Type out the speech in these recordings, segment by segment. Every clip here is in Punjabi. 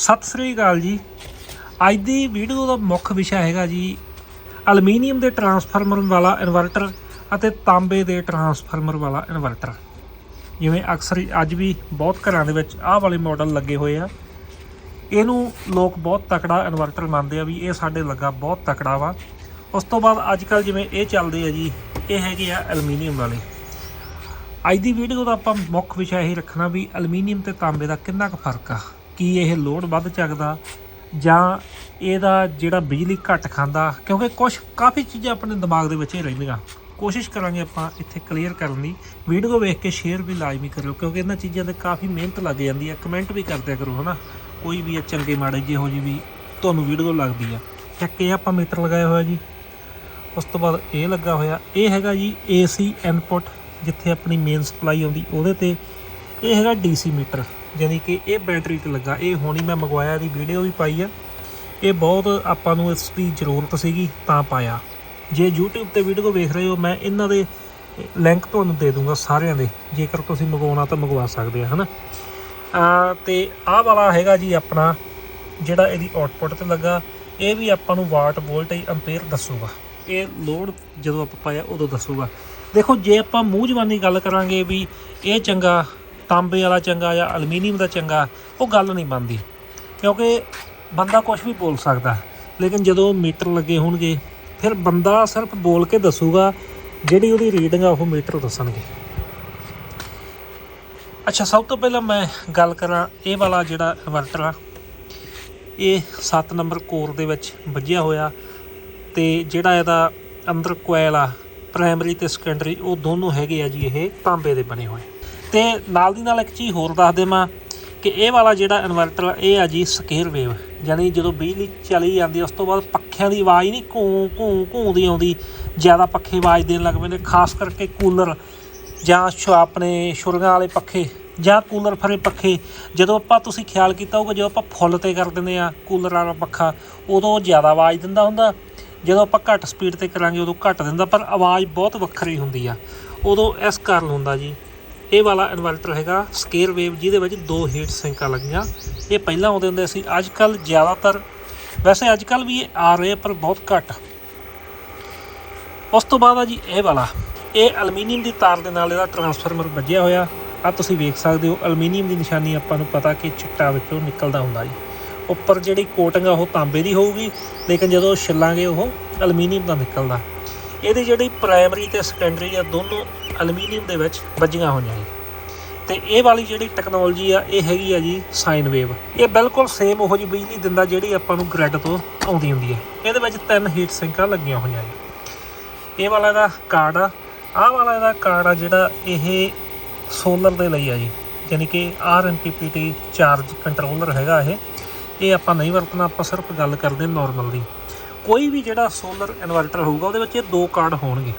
ਸਤਿ ਸ੍ਰੀ ਅਕਾਲ ਜੀ। ਅੱਜ ਦੀ ਵੀਡੀਓ ਦਾ ਮੁੱਖ ਵਿਸ਼ਾ ਹੈਗਾ ਜੀ, ਅਲਮੀਨੀਅਮ ਦੇ ਟਰਾਂਸਫਾਰਮਰ ਵਾਲਾ ਇਨਵਰਟਰ ਅਤੇ ਤਾਂਬੇ ਦੇ ਟਰਾਂਸਫਾਰਮਰ ਵਾਲਾ ਇਨਵਰਟਰ। ਜਿਵੇਂ ਅਕਸਰ ਅੱਜ ਵੀ ਬਹੁਤ ਘਰਾਂ ਦੇ ਵਿੱਚ ਆਹ ਵਾਲੇ ਮਾਡਲ ਲੱਗੇ ਹੋਏ ਆ। ਇਹਨੂੰ ਲੋਕ ਬਹੁਤ ਤਕੜਾ ਇਨਵਰਟਰ ਮੰਨਦੇ ਆ ਵੀ ਇਹ ਸਾਡੇ ਲੱਗਾ ਬਹੁਤ ਤਕੜਾ ਵਾ। ਉਸ ਤੋਂ ਬਾਅਦ ਅੱਜ ਕੱਲ ਜਿਵੇਂ ਇਹ ਚੱਲਦੇ ਆ ਜੀ, ਇਹ ਹੈਗੇ ਆ ਐਲੂਮੀਨੀਅਮ ਵਾਲੇ। ਅੱਜ ਦੀ ਵੀਡੀਓ ਦਾ ਆਪਾਂ ਮੁੱਖ ਵਿਸ਼ਾ ਇਹ ਰੱਖਣਾ ਵੀ ਐਲੂਮੀਨੀਅਮ ਤੇ ਤਾਂਬੇ ਦਾ ਕਿੰਨਾ ਕੁ ਫ਼ਰਕ ਆ। ਕੀ ਇਹ ਲੋਡ ਵੱਧ ਚੱਕਦਾ ਜਾਂ ਇਹਦਾ ਜਿਹੜਾ ਬਿਜਲੀ ਘੱਟ ਖਾਂਦਾ? ਕਿਉਂਕਿ ਕੁਝ ਕਾਫੀ ਚੀਜ਼ਾਂ ਆਪਣੇ ਦਿਮਾਗ ਦੇ ਵਿੱਚ ਹੀ ਰਹਿੰਦੀਆਂ। ਕੋਸ਼ਿਸ਼ ਕਰਾਂਗੇ ਆਪਾਂ ਇੱਥੇ ਕਲੀਅਰ ਕਰਨ ਦੀ। ਵੀਡੀਓ ਵੇਖ ਕੇ ਸ਼ੇਅਰ ਵੀ ਲਾਜ਼ਮੀ ਕਰਿਓ, ਕਿਉਂਕਿ ਇਹਨਾਂ ਚੀਜ਼ਾਂ ਤੇ ਕਾਫੀ ਮਿਹਨਤ ਲੱਗ ਜਾਂਦੀ ਹੈ। ਕਮੈਂਟ ਵੀ ਕਰਦਿਆ ਕਰੋ, ਹਨਾ? ਕੋਈ ਵੀ ਆ ਚੰਗੇ ਮਾੜੇ ਜਿਹੋ ਜੀ ਵੀ ਤੁਹਾਨੂੰ ਵੀਡੀਓ ਲੱਗਦੀ ਆ। ਚੈੱਕ ਇਹ ਆਪਾਂ ਮੀਟਰ ਲਗਾਇਆ ਹੋਇਆ ਜੀ। ਉਸ ਤੋਂ ਬਾਅਦ ਇਹ ਲੱਗਾ ਹੋਇਆ। ਇਹ ਹੈਗਾ ਜੀ AC ਇਨਪੁਟ ਜਿੱਥੇ ਆਪਣੀ ਮੇਨ ਸਪਲਾਈ ਆਉਂਦੀ, ਉਹਦੇ ਤੇ ਇਹ ਹੈਗਾ DC ਮੀਟਰ। ਯਾਨੀ ਕਿ ਇਹ ਬੈਟਰੀ ਤੇ ਲੱਗਾ, ਇਹ ਹੁਣੀ ਮੈਂ ਮੰਗਵਾਇਆ ਦੀ ਵੀਡੀਓ ਵੀ ਪਾਈ ਆ। ਇਹ ਬਹੁਤ ਆਪਾਂ ਨੂੰ ਇਸ ਦੀ ਜ਼ਰੂਰਤ ਸੀਗੀ, ਤਾਂ ਪਾਇਆ। ਜੇ YouTube ਤੇ ਵੀਡੀਓ ਵੇਖ ਰਹੇ ਹੋ, ਮੈਂ ਇਹਨਾਂ ਦੇ ਲਿੰਕ ਤੁਹਾਨੂੰ ਦੇ ਦੂੰਗਾ ਸਾਰਿਆਂ ਦੇ। ਜੇਕਰ ਤੁਸੀਂ ਮੰਗਵਾਉਣਾ ਤਾਂ ਮੰਗਵਾ ਸਕਦੇ ਆ, ਹਨਾ? ਆ ਤੇ ਆਹ ਵਾਲਾ ਹੈਗਾ ਜੀ ਆਪਣਾ, ਜਿਹੜਾ ਇਹਦੀ ਆਊਟਪੁੱਟ ਤੇ ਲੱਗਾ, ਇਹ ਵੀ ਆਪਾਂ ਨੂੰ ਵਾਟ ਵੋਲਟੇਜ ਐਂਪੀਅਰ ਦੱਸੂਗਾ। ਇਹ ਲੋਡ ਜਦੋਂ ਆਪਾਂ ਪਾਇਆ, ਉਦੋਂ ਦੱਸੂਗਾ। ਦੇਖੋ, ਜੇ ਆਪਾਂ ਮੂੰਹ ਜ਼ਬਾਨੀ ਗੱਲ ਕਰਾਂਗੇ ਵੀ ਇਹ ਚੰਗਾ ਤਾਂਬੇ ਵਾਲਾ ਚੰਗਾ ਜਾਂ ਐਲੂਮੀਨੀਅਮ ਦਾ ਚੰਗਾ, ਉਹ ਗੱਲ ਨਹੀਂ ਬਣਦੀ। ਕਿਉਂਕਿ ਬੰਦਾ ਕੁਝ ਵੀ ਬੋਲ ਸਕਦਾ, ਲੇਕਿਨ ਜਦੋਂ ਮੀਟਰ ਲੱਗੇ ਹੋਣਗੇ, ਫਿਰ ਬੰਦਾ ਸਿਰਫ ਬੋਲ ਕੇ ਦੱਸੂਗਾ, ਜਿਹੜੀ ਉਹਦੀ ਰੀਡਿੰਗ ਆ, ਉਹ ਮੀਟਰ ਦੱਸਣਗੇ। ਅੱਛਾ, ਸਭ ਤੋਂ ਪਹਿਲਾਂ ਮੈਂ ਗੱਲ ਕਰਾਂ ਇਹ ਵਾਲਾ ਜਿਹੜਾ ਇਨਵਰਟਰ ਆ। ਇਹ 7 ਨੰਬਰ ਕੋਰ ਦੇ ਵਿੱਚ ਵੱਜਿਆ ਹੋਇਆ ਤੇ ਜਿਹੜਾ ਇਹਦਾ ਅੰਦਰ ਕੋਇਲ ਆ ਪ੍ਰਾਇਮਰੀ ਤੇ ਸੈਕੰਡਰੀ ਉਹ ਦੋਨੋਂ ਹੈਗੇ ਆ ਜੀ, ਇਹ ਤਾਂਬੇ ਦੇ ਬਣੇ ਹੋਏ। ਤੇ ਨਾਲ ਦੀ ਨਾਲ ਇੱਕ ਚੀਜ਼ ਹੋਰ ਦੱਸ ਦੇਵਾਂ ਕਿ ਇਹ ਵਾਲਾ ਜਿਹੜਾ ਇਨਵਰਟਰ ਆ, ਇਹ ਆ ਜੀ ਸਕੇਅਰ ਵੇਵ ਯਾਨੀ ਜਦੋਂ ਬਿਜਲੀ ਚਲੀ ਜਾਂਦੀ ਉਸ ਤੋਂ ਬਾਅਦ ਪੱਖਿਆਂ ਦੀ ਆਵਾਜ਼ ਨਹੀਂ ਘੂੰ ਘੂੰ ਘੂੰ ਦੀ ਆਉਂਦੀ। ਜ਼ਿਆਦਾ ਪੱਖੇ ਆਵਾਜ਼ ਦੇਣ ਲੱਗ ਪੈਂਦੇ ਖਾਸ ਕਰਕੇ ਕੂਲਰ ਜਾਂ ਸ਼ੋ ਆਪਣੇ ਸ਼ੁਰਗਾਂ ਵਾਲੇ ਪੱਖੇ ਜਾਂ ਕੂਲਰ ਫਰੇ ਪੱਖੇ। ਜਦੋਂ ਆਪਾਂ ਤੁਸੀਂ ਖਿਆਲ ਕੀਤਾ ਹੋਊਗਾ ਜਦੋਂ ਆਪਾਂ ਫੁੱਲ ਤੇ ਕਰ ਦਿੰਦੇ ਆ ਕੂਲਰ ਵਾਲਾ ਪੱਖਾ ਉਦੋਂ ਜ਼ਿਆਦਾ ਆਵਾਜ਼ ਦਿੰਦਾ ਹੁੰਦਾ। ਜਦੋਂ ਆਪਾਂ ਘੱਟ ਸਪੀਡ ਤੇ ਕਰਾਂਗੇ ਉਦੋਂ ਘੱਟ ਦਿੰਦਾ ਪਰ ਆਵਾਜ਼ ਬਹੁਤ ਵੱਖਰੀ ਹੁੰਦੀ ਆ। ਉਦੋਂ ਇਸ ਕਾਰਨ ਹੁੰਦਾ ਜੀ। ਇਹ ਵਾਲਾ ਇਨਵਰਟਰ ਹੈਗਾ ਸਕੇਅਰ ਵੇਵ ਜਿਹਦੇ ਵਿੱਚ ਦੋ ਹੀਟ ਸਿੰਕਾਂ ਲੱਗੀਆਂ। ਇਹ ਪਹਿਲਾਂ ਆਉਂਦੇ ਹੁੰਦੇ ਸੀ ਅੱਜ ਕੱਲ ਜ਼ਿਆਦਾਤਰ ਵੈਸੇ ਅੱਜ ਕੱਲ ਵੀ ਇਹ ਆ ਰਹੇ ਆ, ਪਰ ਬਹੁਤ ਘੱਟ। ਉਸ ਤੋਂ ਬਾਅਦ ਆ ਜੀ ਇਹ ਵਾਲਾ। ਇਹ ਐਲੂਮੀਨੀਅਮ ਦੀ ਤਾਰ ਦੇ ਨਾਲ ਇਹਦਾ ਟਰਾਂਸਫਾਰਮਰ ਵੱਜਿਆ ਹੋਇਆ। ਆ ਤੁਸੀਂ ਵੇਖ ਸਕਦੇ ਹੋ ਐਲੂਮੀਨੀਅਮ ਦੀ ਨਿਸ਼ਾਨੀ ਆਪਾਂ ਨੂੰ ਪਤਾ ਕਿ ਚਿੱਟਾ ਵਿੱਚੋਂ ਨਿਕਲਦਾ ਹੁੰਦਾ ਜੀ। ਉੱਪਰ ਜਿਹੜੀ ਕੋਟਿੰਗ ਆ ਉਹ ਤਾਂਬੇ ਦੀ ਹੋਊਗੀ ਲੇਕਿਨ ਜਦੋਂ ਛਿੱਲਾਂਗੇ ਉਹ ਐਲੂਮੀਨੀਅਮ ਦਾ ਨਿਕਲਦਾ। ਇਹਦੀ ਜਿਹੜੀ ਪ੍ਰਾਇਮਰੀ ਤੇ ਸੈਕੰਡਰੀ ਆ ਦੋਨੋਂ ਐਲੂਮੀਨੀਅਮ ਦੇ ਵਿੱਚ ਵੱਜੀਆਂ ਹੋਈਆਂ ਜੀ ਤੇ ਇਹ ਵਾਲੀ ਜਿਹੜੀ ਟੈਕਨੋਲੋਜੀ ਆ, ਇਹ ਹੈਗੀ ਆ ਜੀ ਸਾਈਨ ਵੇਵ ਇਹ ਬਿਲਕੁਲ ਸੇਮ ਉਹੋ ਜਿਹੀ ਬਿਜਲੀ ਦਿੰਦਾ ਜਿਹੜੀ ਆਪਾਂ ਨੂੰ ਗ੍ਰਿਡ ਤੋਂ ਆਉਂਦੀ ਹੁੰਦੀ ਹੈ ਇਹਦੇ ਵਿੱਚ ਤਿੰਨ ਹੀਟ ਸਿੰਕਾਂ ਲੱਗੀਆਂ ਹੋਈਆਂ ਜੀ ਇਹ ਵਾਲਾ ਦਾ ਕਾਰਡ ਆ। ਆਹ ਵਾਲਾ ਦਾ ਕਾਰਡ ਆ ਜਿਹੜਾ ਇਹ ਸੋਲਰ ਦੇ ਲਈ ਆ ਜੀ। ਯਾਨੀ ਕਿ ਆਰਐਮਪੀਪੀਟੀ ਚਾਰਜ ਕੰਟਰੋਲਰ ਹੈਗਾ ਇਹ। ਇਹ ਆਪਾਂ ਨਹੀਂ ਵਰਤਣਾ, ਆਪਾਂ ਸਿਰਫ ਗੱਲ ਕਰਦੇ ਨਾਰਮਲ ਦੀ। ਕੋਈ ਵੀ ਜਿਹੜਾ ਸੋਲਰ ਇਨਵਰਟਰ ਹੋਊਗਾ, ਉਹਦੇ ਵਿੱਚ ਇਹ ਦੋ ਕਾਰਡ ਹੋਣਗੇ।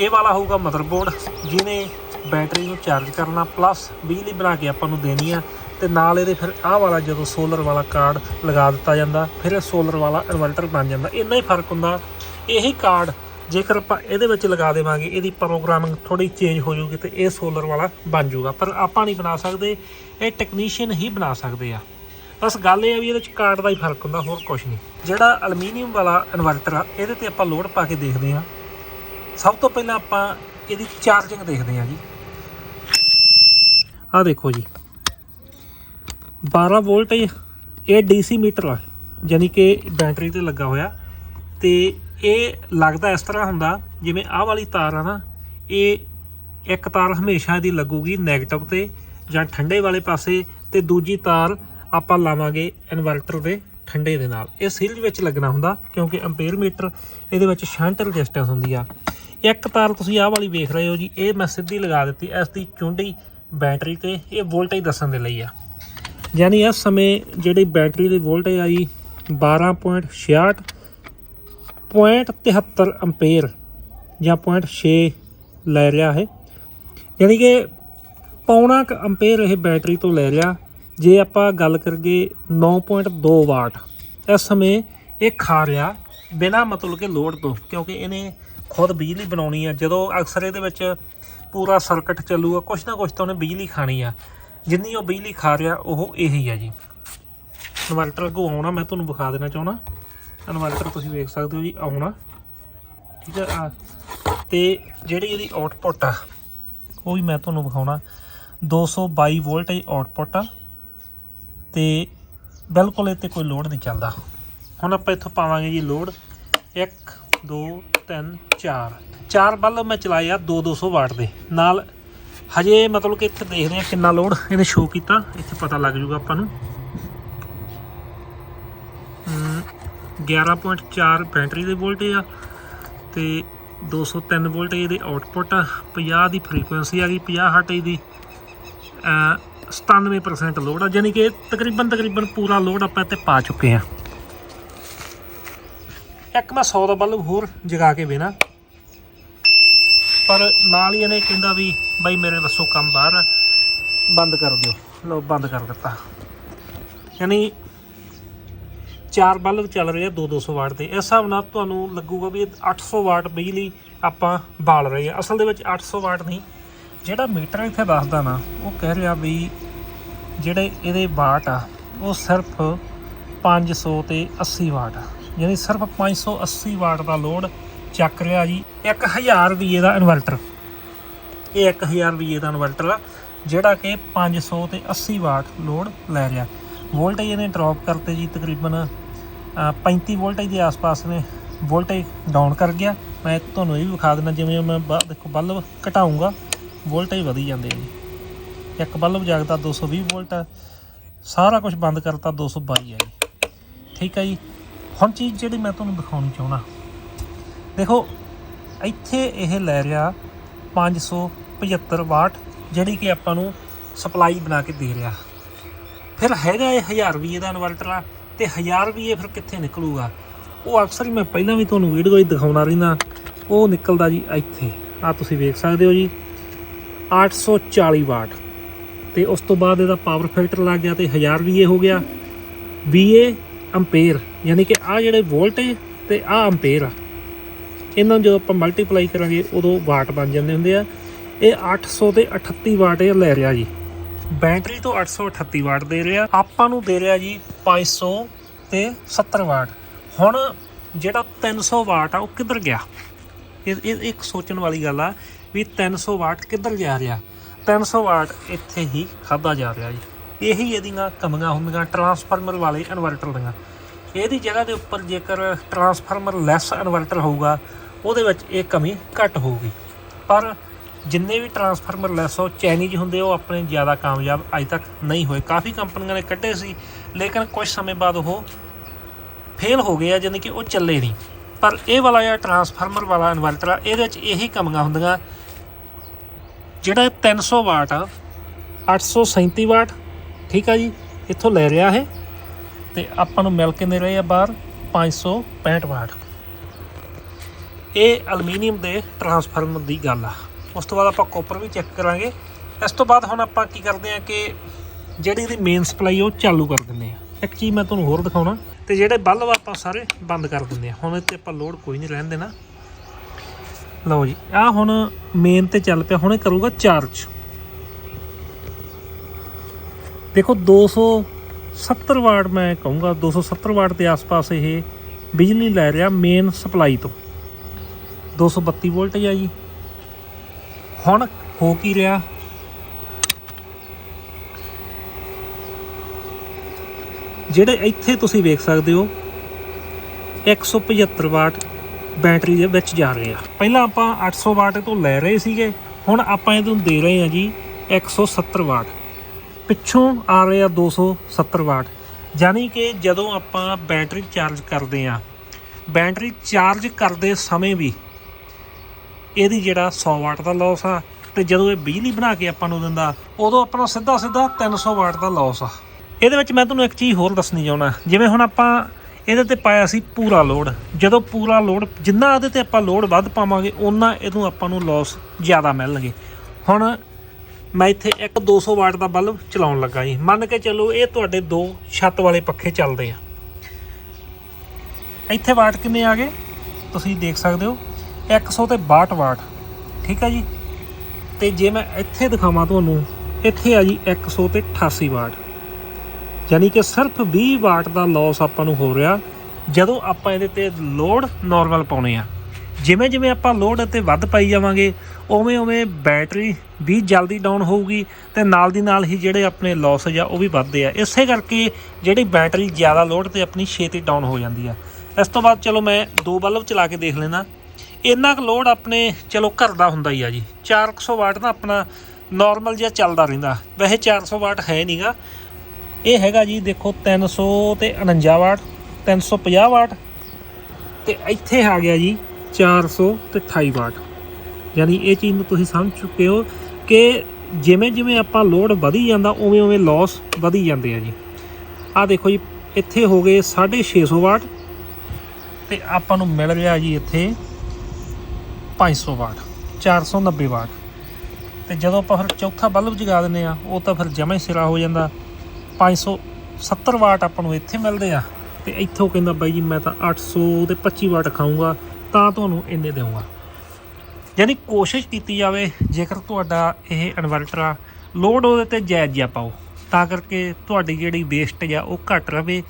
ਇਹ ਵਾਲਾ ਹੋਊਗਾ ਮਦਰਬੋਰਡ ਜਿਹਨੇ ਬੈਟਰੀ ਨੂੰ ਚਾਰਜ ਕਰਨਾ ਪਲੱਸ ਬਿਜਲੀ ਬਣਾ ਕੇ ਆਪਾਂ ਨੂੰ ਦੇਣੀ ਆ, ਤੇ ਨਾਲ ਇਹਦੇ ਫਿਰ ਆਹ ਵਾਲਾ ਜਦੋਂ ਸੋਲਰ ਵਾਲਾ ਕਾਰਡ ਲਗਾ ਦਿੱਤਾ ਜਾਂਦਾ, ਫਿਰ ਇਹ ਸੋਲਰ ਵਾਲਾ ਇਨਵਰਟਰ ਬਣ ਜਾਂਦਾ। ਇੰਨਾ ਹੀ ਫ਼ਰਕ ਹੁੰਦਾ। ਇਹੀ ਕਾਰਡ ਜੇਕਰ ਆਪਾਂ ਇਹਦੇ ਵਿੱਚ ਲਗਾ ਦੇਵਾਂਗੇ, ਇਹਦੀ ਪ੍ਰੋਗਰਾਮਿੰਗ ਥੋੜੀ ਚੇਂਜ ਹੋ ਜਾਊਗੀ ਤੇ ਇਹ ਸੋਲਰ ਵਾਲਾ ਬਣ ਜੂਗਾ ਪਰ ਆਪਾਂ ਨਹੀਂ ਬਣਾ ਸਕਦੇ, ਇਹ ਟੈਕਨੀਸ਼ੀਅਨ ਹੀ ਬਣਾ ਸਕਦੇ ਆ। ਬਸ ਗੱਲ ਇਹ ਆ ਵੀ ਇਹਦੇ ਚ ਕਾਰਡ ਦਾ ਹੀ ਫ਼ਰਕ ਹੁੰਦਾ, ਹੋਰ ਕੁਝ ਨਹੀਂ। ਜਿਹੜਾ ਐਲੂਮੀਨੀਅਮ ਵਾਲਾ ਇਨਵਰਟਰ ਆ, ਇਹਦੇ ਤੇ ਆਪਾਂ ਲੋਡ ਪਾ ਕੇ ਦੇਖਦੇ ਆ। ਸਭ ਤੋਂ ਪਹਿਲਾਂ ਆਪਾਂ ਇਹਦੀ ਚਾਰਜਿੰਗ ਦੇਖਦੇ ਹਾਂ ਜੀ। ਆਹ ਦੇਖੋ ਜੀ। 12 ਵੋਲਟ ਇਹ DC ਮੀਟਰ ਆ, ਯਾਨੀ ਕਿ ਬੈਟਰੀ ਤੇ ਲੱਗਾ ਹੋਇਆ। ਤੇ ਇਹ ਲੱਗਦਾ ਇਸ ਤਰ੍ਹਾਂ ਹੁੰਦਾ, ਜਿਵੇਂ ਆਹ ਵਾਲੀ ਤਾਰ ਆ ਨਾ, ਇਹ ਇੱਕ ਤਾਰ ਹਮੇਸ਼ਾ ਦੀ ਲੱਗੂਗੀ 네ਗੇਟਿਵ ਤੇ ਜਾਂ ਠੰਡੇ ਵਾਲੇ ਪਾਸੇ, ਤੇ ਦੂਜੀ ਤਾਰ ਆਪਾਂ ਲਾਵਾਂਗੇ ਇਨਵਰਟਰ ਦੇ ਠੰਡੇ ਦੇ ਨਾਲ। ਇਹ ਸੀਰੀਜ਼ ਵਿੱਚ ਲੱਗਣਾ ਹੁੰਦਾ, ਕਿਉਂਕਿ ਐਂਪੀਅਰ ਮੀਟਰ ਇਹਦੇ ਵਿੱਚ ਸ਼ੰਟ ਰੈਜ਼ਿਸਟੈਂਸ ਹੁੰਦੀ ਆ। ਇੱਕ ਤਾਰ ਤੁਸੀਂ ਆਹ ਵਾਲੀ ਵੇਖ ਰਹੇ ਹੋ ਜੀ, ਇਹ ਮੈਂ ਸਿੱਧੀ ਲਗਾ ਦਿੱਤੀ, ਇਸ ਦੀ ਚੁੰਡੀ ਬੈਟਰੀ ਤੇ, ਇਹ ਵੋਲਟੇਜ ਦੱਸਣ ਦੇ ਲਈ ਆ। ਯਾਨੀ ਇਸ ਸਮੇਂ ਜਿਹੜੀ ਬੈਟਰੀ ਦੀ ਵੋਲਟੇਜ ਆ ਜੀ 12.66 0.73 ਐਂਪੀਅਰ ਜਾਂ 0.6 ਲੈ ਰਿਹਾ ਹੈ ਯਾਨੀ ਕਿ ਪੌਣਾ ਕ ਐਂਪੀਅਰ ਇਹ ਬੈਟਰੀ ਤੋਂ ਲੈ ਰਿਹਾ, ਜੇ ਆਪਾਂ ਗੱਲ ਕਰੀਏ 9.2 ਵਾਟ। ਇਸ ਸਮੇਂ ਇਹ ਖਾ ਰਿਹਾ ਬਿਨਾ ਮਤਲਬ ਕਿ ਲੋਡ ਤੋਂ, ਕਿਉਂਕਿ ਇਹਨੇ ਖੁਦ ਬਿਜਲੀ ਬਣਾਉਣੀ ਆ, ਜਦੋਂ ਅਕਸਰ ਇਹਦੇ ਵਿੱਚ ਪੂਰਾ ਸਰਕਟ ਚੱਲੂਗਾ, ਕੁਛ ਨਾ ਕੁਛ ਤਾਂ ਉਹਨੇ ਬਿਜਲੀ ਖਾਣੀ ਆ। ਜਿੰਨੀ ਉਹ ਬਿਜਲੀ ਖਾ ਰਿਹਾ, ਉਹ ਇਹੀ ਆ ਜੀ। ਇਨਵਰਟਰ ਅੱਗੋਂ ਆਉਣਾ, ਮੈਂ ਤੁਹਾਨੂੰ ਵਿਖਾ ਦੇਣਾ ਚਾਹੁੰਦਾ। ਇਨਵਰਟਰ ਤੁਸੀਂ ਵੇਖ ਸਕਦੇ ਹੋ ਜੀ, ਆਉਣਾ। ਠੀਕ ਹੈ ਆ ਤੇ ਜਿਹੜੀ ਇਹਦੀ ਆਉਟਪੁੱਟ ਆ, ਉਹ ਵੀ ਮੈਂ ਤੁਹਾਨੂੰ ਵਿਖਾਉਣਾ। 222 ਵੋਲਟ ਆਉਟਪੁੱਟ ਆ। ਤੇ ਬਿਲਕੁਲ ਇਹ ਤੇ ਕੋਈ ਲੋਡ ਨਹੀਂ ਚੱਲਦਾ। ਹੁਣ ਆਪਾਂ ਇੱਥੋਂ ਪਾਵਾਂਗੇ ਜੀ ਲੋਡ। 1 2 3 4 ਚਾਰ ਬਲਬ ਮੈਂ ਚਲਾਏ ਆ 2 200 ਵਾਟ ਦੇ। ਨਾਲ ਹਜੇ ਮਤਲਬ ਕਿ ਇੱਥੇ ਦੇਖਦੇ ਆ ਕਿੰਨਾ ਲੋਡ ਇਹਨੇ ਸ਼ੋ ਕੀਤਾ। ਇੱਥੇ ਪਤਾ ਲੱਗ ਜੂਗਾ ਆਪਾਂ ਨੂੰ। ਹਮ, 11.4 ਬੈਟਰੀ ਦੇ ਵੋਲਟੇਜ ਆ ਤੇ 203 ਵੋਲਟ ਇਹਦੇ ਆਉਟਪੁੱਟ ਆ। 50 ਦੀ ਫ੍ਰੀਕੁਐਂਸੀ ਆ ਗਈ 50 ਹਰਟ ਦੀ। ਅਹ 97% ਲੋਡ ਆ। ਯਾਨੀ ਕਿ ਤਕਰੀਬਨ ਤਕਰੀਬਨ ਪੂਰਾ ਲੋਡ ਆਪਾਂ ਇੱਥੇ ਪਾ ਚੁੱਕੇ ਆ ਇੱਕ ਮੈਂ 100 ਦਾ ਬਲਬ ਹੋਰ ਜਗਾ ਕੇ ਵੇਣਾ ਪਰ ਨਾਲ ਹੀ ਇਹਨੇ ਕਹਿੰਦਾ ਵੀ, ਬਾਈ ਮੇਰੇ ਵੱਸੋਂ ਕੰਮ ਬਾਹਰ ਆ। ਬੰਦ ਕਰ ਦਿਓ। ਲਓ, ਬੰਦ ਕਰ ਦਿੱਤਾ। ਯਾਨੀ ਚਾਰ ਬਲਬ ਚੱਲ ਰਹੇ ਆ 2-200 ਵਾਟ ਦੇ। ਇਸ ਹਿਸਾਬ ਨਾਲ ਤੁਹਾਨੂੰ ਲੱਗੂਗਾ ਵੀ ਇਹ 800 ਵਾਟ ਬਿਜਲੀ ਆਪਾਂ ਬਾਲ ਰਹੇ ਆ। ਅਸਲ ਦੇ ਵਿੱਚ 800 ਵਾਟ ਨਹੀਂ। ਜਿਹੜਾ ਮੀਟਰ ਇੱਥੇ ਦੱਸਦਾ ਨਾ, ਉਹ ਕਹਿ ਰਿਹਾ ਵੀ ਜਿਹੜੇ ਇਹਦੇ ਵਾਟ ਆ, ਉਹ ਸਿਰਫ 500 ਤੇ 80 ਵਾਟ ਆ। ਯਾਨੀ ਸਿਰਫ 580 ਵਾਟ ਦਾ ਲੋਡ ਚੱਕ ਰਿਹਾ ਜੀ। 1000 VA ਦਾ ਇਨਵਰਟਰ। ਇਹ 1000 VA ਦਾ ਇਨਵਰਟਰ ਆ ਜਿਹੜਾ ਕਿ 500 ਤੇ 80 ਵਾਟ ਲੋਡ ਲੈ ਰਿਹਾ। ਵੋਲਟੇਜ ਇਹਨੇ ਡ੍ਰੌਪ ਕਰਤੇ ਜੀ ਤਕਰੀਬਨ ਅ, 35 ਵੋਲਟੇਜ ਦੇ ਆਸ-ਪਾਸ ਨੇ। ਵੋਲਟੇਜ ਡਾਊਨ ਕਰ ਗਿਆ। ਮੈਂ ਤੁਹਾਨੂੰ ਇਹ ਵੀ ਵਿਖਾ ਦਿੰਦਾ ਜਿਵੇਂ ਮੈਂ ਦੇਖੋ ਬਲਬ ਘਟਾਉਂਗਾ ਵੋਲਟੇਜ ਵਧੀ ਜਾਂਦੇ ਜੀ। ਇੱਕ ਬਲਬ ਜਗਦਾ 220 ਵੋਲਟ ਆ, ਸਾਰਾ ਕੁਝ ਬੰਦ ਕਰਤਾ 222 ਹੈ ਜੀ। ਠੀਕ ਹੈ ਜੀ। ਹੁਣ ਚੀਜ਼ ਜਿਹੜੀ ਮੈਂ ਤੁਹਾਨੂੰ ਦਿਖਾਉਣੀ ਚਾਹੁੰਦਾ। ਦੇਖੋ, ਇੱਥੇ ਇਹ ਲੈ ਰਿਹਾ 575 ਵਾਟ, ਜਿਹੜੀ ਕਿ ਆਪਾਂ ਨੂੰ ਸਪਲਾਈ ਬਣਾ ਕੇ ਦੇ ਰਿਹਾ। ਫਿਰ ਹੈਗਾ ਇਹ 1000 ਵੀ ਦਾ ਇਨਵਰਟਰ ਆ, ਤੇ 1000 ਵੀ ਫਿਰ ਕਿੱਥੇ ਨਿਕਲੂਗਾ? ਉਹ ਅਕਸਰ ਹੀ ਮੈਂ ਪਹਿਲਾਂ ਵੀ ਤੁਹਾਨੂੰ ਵੀਡੀਓ 'ਚ ਦਿਖਾਉਣਾ ਰਹਿੰਦਾ। ਉਹ ਨਿਕਲਦਾ ਜੀ ਇੱਥੇ। ਆ ਤੁਸੀਂ ਵੇਖ ਸਕਦੇ ਹੋ ਜੀ। 840 ਵਾਟ। ਤੇ ਉਸ ਤੋਂ ਬਾਅਦ ਇਹਦਾ ਪਾਵਰ ਫਿਲਟਰ ਲੱਗ ਗਿਆ ਤੇ 1000 VA ਹੋ ਗਿਆ। VA ਐਂਪੀਅਰ ਯਾਨੀ ਕਿ ਆ ਜਿਹੜੇ ਵੋਲਟੇਜ ਤੇ ਆ ਐਂਪੀਅਰ ਆ। ਇਹਨਾਂ ਨੂੰ ਜਦੋਂ ਆਪਾਂ ਮਲਟੀਪਲਾਈ ਕਰਾਂਗੇ, ਉਦੋਂ ਵਾਟ ਬਣ ਜਾਂਦੇ ਹੁੰਦੇ ਆ। ਇਹ 800 ਤੇ 38 ਵਾਟ ਇਹ ਲੈ ਰਿਹਾ ਜੀ। ਬੈਟਰੀ ਤੋਂ 838 ਵਾਟ ਦੇ ਰਿਹਾ। ਆਪਾਂ ਨੂੰ ਦੇ ਰਿਹਾ ਜੀ 500 ਤੇ 70 ਵਾਟ ਹੁਣ ਜਿਹੜਾ 300 ਵਾਟ ਆ, ਉਹ ਕਿੱਧਰ ਗਿਆ? ਇਹ ਇਹ ਇੱਕ ਸੋਚਣ ਵਾਲੀ ਗੱਲ ਆ ਵੀ 300 ਵਾਟ ਕਿੱਧਰ ਜਾ ਰਿਹਾ? 300 ਵਾਟ ਇੱਥੇ ਹੀ ਖਾਦਾ ਜਾ ਰਿਹਾ ਜੀ। ਇਹੀ ਇਹਦੀਆਂ ਕਮੀਆਂ ਹੁੰਦੀਆਂ ਟਰਾਂਸਫਾਰਮਰ ਵਾਲੇ ਇਨਵਰਟਰ ਦੀਆਂ। ਇਹਦੀ ਜਗ੍ਹਾ ਦੇ ਉੱਪਰ ਜੇਕਰ ਟਰਾਂਸਫਾਰਮਰ ਲੈਸ ਇਨਵਰਟਰ ਹੋਊਗਾ, ਉਹਦੇ ਵਿੱਚ ਇਹ ਕਮੀ ਘੱਟ ਹੋਊਗੀ। ਪਰ ਜਿੰਨੇ ਵੀ ਟਰਾਂਸਫਾਰਮਰ ਲੈਸ ਹੋ ਚਾਈਨੀਜ਼ ਹੁੰਦੇ, ਉਹ ਆਪਣੇ ਜ਼ਿਆਦਾ ਕਾਮਯਾਬ ਅਜੇ ਤੱਕ ਨਹੀਂ ਹੋਏ। ਕਾਫੀ ਕੰਪਨੀਆਂ ਨੇ ਕੱਢੇ ਸੀ, ਲੇਕਿਨ ਕੁਝ ਸਮੇਂ ਬਾਅਦ ਉਹ ਫੇਲ ਹੋ ਗਏ ਆ, ਯਾਨੀ ਕਿ ਉਹ ਚੱਲੇ ਨਹੀਂ। ਪਰ ਇਹ ਵਾਲਾ ਜਿਹੜਾ ਟਰਾਂਸਫਾਰਮਰ ਵਾਲਾ ਇਨਵਰਟਰ ਆ, ਇਹਦੇ ਵਿੱਚ ਇਹੀ ਕਮੀਆਂ ਹੁੰਦੀਆਂ, ਜਿਹੜਾ ਇਹ 300 ਵਾਟ ਆ 837 ਵਾਟ ਠੀਕ ਆ ਜੀ? ਇੱਥੋਂ ਲੈ ਰਿਹਾ ਇਹ ਤੇ ਆਪਾਂ ਨੂੰ ਮਿਲ ਕੇ ਦੇ ਰਹੇ ਆ ਬਾਹਰ 565 ਵਾਟ। ਇਹ ਐਲੂਮੀਨੀਅਮ ਦੇ ਟਰਾਂਸਫਾਰਮਰ ਦੀ ਗੱਲ ਆ। ਉਸ ਤੋਂ ਬਾਅਦ ਆਪਾਂ ਕੋਪਰ ਵੀ ਚੈੱਕ ਕਰਾਂਗੇ। ਇਸ ਤੋਂ ਬਾਅਦ ਹੁਣ ਆਪਾਂ ਕੀ ਕਰਦੇ ਆ ਕਿ ਜਿਹੜੀ ਇਹਦੀ ਮੇਨ ਸਪਲਾਈ ਉਹ ਚਾਲੂ ਕਰ ਦਿੰਦੇ ਆ। ਇੱਕ ਚੀਜ਼ ਮੈਂ ਤੁਹਾਨੂੰ ਹੋਰ ਦਿਖਾਉਣਾ। ਤੇ ਜਿਹੜੇ ਬਲਬ ਆਪਾਂ ਸਾਰੇ ਬੰਦ ਕਰ ਦਿੰਦੇ ਆ। ਹੁਣ ਇੱਥੇ ਆਪਾਂ ਲੋਡ ਕੋਈ ਨਹੀਂ ਰਹਿਣ ਦੇਣਾ। ਲਓ ਜੀ ਆ ਹੁਣ ਮੇਨ ਤੇ ਚੱਲ ਪਿਆ। ਹੁਣ ਇਹ ਕਰੂਗਾ ਚਾਰਜ ਦੇਖੋ 270 ਵਾਟ ਮੈਂ ਕਹੂੰਗਾ 270 ਵਾਟ ਦੇ ਆਸ-ਪਾਸ ਇਹ ਬਿਜਲੀ ਲੈ ਰਿਹਾ ਮੇਨ ਸਪਲਾਈ ਤੋਂ। 232 ਵੋਲਟ ਆ ਜੀ। ਹੁਣ ਹੋ ਕੀ ਰਿਹਾ? ਜਿਹੜੇ ਇੱਥੇ ਤੁਸੀਂ ਵੇਖ ਸਕਦੇ ਹੋ 175 ਵਾਟ ਬੈਟਰੀ ਦੇ ਵਿੱਚ ਜਾ ਰਹੇ ਆ। ਪਹਿਲਾਂ ਆਪਾਂ 800 ਵਾਟ ਤੋਂ ਲੈ ਰਹੇ ਸੀਗੇ, ਹੁਣ ਆਪਾਂ ਇਹਨੂੰ ਦੇ ਰਹੇ ਆ ਜੀ 170 ਵਾਟ ਪਿੱਛੋਂ ਆ ਰਹੇ ਆ 270 ਵਾਟ। ਯਾਨੀ ਕਿ ਜਦੋਂ ਆਪਾਂ ਬੈਟਰੀ ਚਾਰਜ ਕਰਦੇ ਆ, ਬੈਟਰੀ ਚਾਰਜ ਕਰਦੇ ਸਮੇਂ ਵੀ ਇਹਦੀ ਜਿਹੜਾ 100 ਵਾਟ ਦਾ ਲਾਸ ਆ ਤੇ ਜਦੋਂ ਇਹ ਬਿਜਲੀ ਬਣਾ ਕੇ ਆਪਾਂ ਨੂੰ ਦਿੰਦਾ, ਉਦੋਂ ਆਪਣਾ ਸਿੱਧਾ ਸਿੱਧਾ 300 ਵਾਟ ਦਾ ਲਾਸ ਆ। ਇਹਦੇ ਵਿੱਚ ਮੈਂ ਤੁਹਾਨੂੰ ਇੱਕ ਚੀਜ਼ ਹੋਰ ਦੱਸਣੀ ਚਾਹੁੰਦਾ, ਜਿਵੇਂ ਹੁਣ ਆਪਾਂ ਇਹਦੇ ਤੇ ਪਾਇਆ ਸੀ ਪੂਰਾ ਲੋਡ ਜਦੋਂ ਪੂਰਾ ਲੋਡ ਜਿੰਨਾ ਇਹਦੇ ਤੇ ਆਪਾਂ ਲੋਡ ਵੱਧ ਪਾਵਾਂਗੇ ਉਹਨਾਂ ਇਹਨੂੰ ਆਪਾਂ ਨੂੰ ਲਾਸ ਜ਼ਿਆਦਾ ਮਿਲਣਗੇ। ਹੁਣ ਮੈਂ ਇੱਥੇ ਇੱਕ 200 ਵਾਟ ਦਾ ਬਲਬ ਚਲਾਉਣ ਲੱਗਾ ਜੀ। ਮੰਨ ਕੇ ਚੱਲੋ ਇਹ ਤੁਹਾਡੇ ਦੋ ਛੱਤ ਵਾਲੇ ਪੱਖੇ ਚੱਲਦੇ ਆ। ਇੱਥੇ ਵਾਟ ਕਿੰਨੇ ਆ ਗਏ? ਤੁਸੀਂ ਦੇਖ ਸਕਦੇ ਹੋ 100 ਤੇ 62 ਵਾਟ। ਠੀਕ ਆ ਜੀ? ਤੇ ਜੇ ਮੈਂ ਇੱਥੇ ਦਿਖਾਵਾਂ ਤੁਹਾਨੂੰ, ਇੱਥੇ ਆ ਜੀ 100 ਤੇ 88 ਵਾਟ। ਯਾਨੀ ਕਿ ਸਿਰਫ 20 ਵਾਟ ਦਾ ਲਾਸ ਆਪਾਂ ਨੂੰ ਹੋ ਰਿਹਾ, ਜਦੋਂ ਆਪਾਂ ਇਹਦੇ ਤੇ ਲੋਡ ਨਾਰਮਲ ਪਾਉਣੇ ਆ। ਜਿਵੇਂ ਜਿਵੇਂ ਆਪਾਂ ਲੋਡ ਅਤੇ ਵੱਧ ਪਾਈ ਜਾਵਾਂਗੇ, ਉਵੇਂ ਉਵੇਂ ਬੈਟਰੀ ਵੀ ਜਲਦੀ ਡਾਊਨ ਹੋਊਗੀ ਤੇ ਨਾਲ ਦੀ ਨਾਲ ਹੀ ਜਿਹੜੇ ਆਪਣੇ ਲਾਸ ਆ ਉਹ ਵੀ ਵੱਧਦੇ ਆ। ਇਸੇ ਕਰਕੇ ਜਿਹੜੀ ਬੈਟਰੀ ਜ਼ਿਆਦਾ ਲੋਡ ਤੇ ਆਪਣੀ ਛੇਤੀ ਡਾਊਨ ਹੋ ਜਾਂਦੀ ਆ। ਇਸ ਤੋਂ ਬਾਅਦ ਚਲੋ ਮੈਂ ਦੋ ਬਲਬ ਚਲਾ ਕੇ ਦੇਖ ਲੈਣਾ ਇੰਨਾ ਕੁ ਲੋਡ ਆਪਣੇ ਚਲੋ ਘਰ ਦਾ ਹੁੰਦਾ ਹੀ ਆ ਜੀ। 400 ਵਾਟ ਦਾ ਆਪਣਾ ਨਾਰਮਲ ਜਿਹਾ ਚੱਲਦਾ ਰਹਿੰਦਾ। ਵੈਸੇ 400 ਵਾਟ ਹੈ ਨਹੀਂਗਾ ਇਹ ਹੈਗਾ ਜੀ ਦੇਖੋ 300 ਤੇ 49 ਵਾਟ 350 ਵਾਟ। ਤੇ ਇੱਥੇ ਆ ਗਿਆ ਜੀ 400 ਤੇ 28 ਵਾਟ। ਯਾਨੀ ਇਹ ਚੀਜ਼ ਨੂੰ ਤੁਸੀਂ ਸਮਝ ਚੁੱਕੇ ਹੋ ਕਿ ਜਿਵੇਂ ਜਿਵੇਂ ਆਪਾਂ ਲੋਡ ਵਧੀ ਜਾਂਦਾ, ਉਵੇਂ ਉਵੇਂ ਲਾਸ ਵਧੀ ਜਾਂਦੇ ਆ ਜੀ। ਆਹ ਦੇਖੋ ਜੀ, ਇੱਥੇ ਹੋ ਗਏ 650 ਵਾਟ ਤੇ ਆਪਾਂ ਨੂੰ ਮਿਲ ਰਿਹਾ ਜੀ ਇੱਥੇ 500 ਵਾਟ 490 ਵਾਟ। ਤੇ ਜਦੋਂ ਆਪਾਂ ਫਿਰ ਚੌਥਾ ਬਲਬ ਜਗਾ ਦਿੰਨੇ ਆ, ਉਹ ਤਾਂ ਫਿਰ ਜਮਾ ਸਿਰਾ ਹੋ ਜਾਂਦਾ। 570 ਵਾਟ ਆਪਾਂ ਨੂੰ ਇੱਥੇ ਮਿਲਦੇ ਆ। ਤੇ ਇੱਥੋਂ ਕਹਿੰਦਾ ਬਾਈ ਜੀ, ਮੈਂ ਤਾਂ 800 ਤੇ 25 ਵਾਟ ਖਾਊਂਗਾ। ਤਾਂ ਤੁਹਾਨੂੰ ਇੰਨੇ ਦੇਵਾਂਗਾ। ਯਾਨੀ ਕੋਸ਼ਿਸ਼ ਕੀਤੀ ਜਾਵੇ, ਜੇਕਰ ਤੁਹਾਡਾ ਇਹ ਇਨਵਰਟਰ ਆ ਲੋਡ ਉਹਦੇ ਤੇ ਜਾਇਜ਼ ਜਿਹਾ ਪਾਓ, ਤਾਂ ਕਰਕੇ ਤੁਹਾਡੀ ਜਿਹੜੀ ਵੇਸਟੇਜ ਆ, ਉਹ ਘੱਟ ਰਵੇ।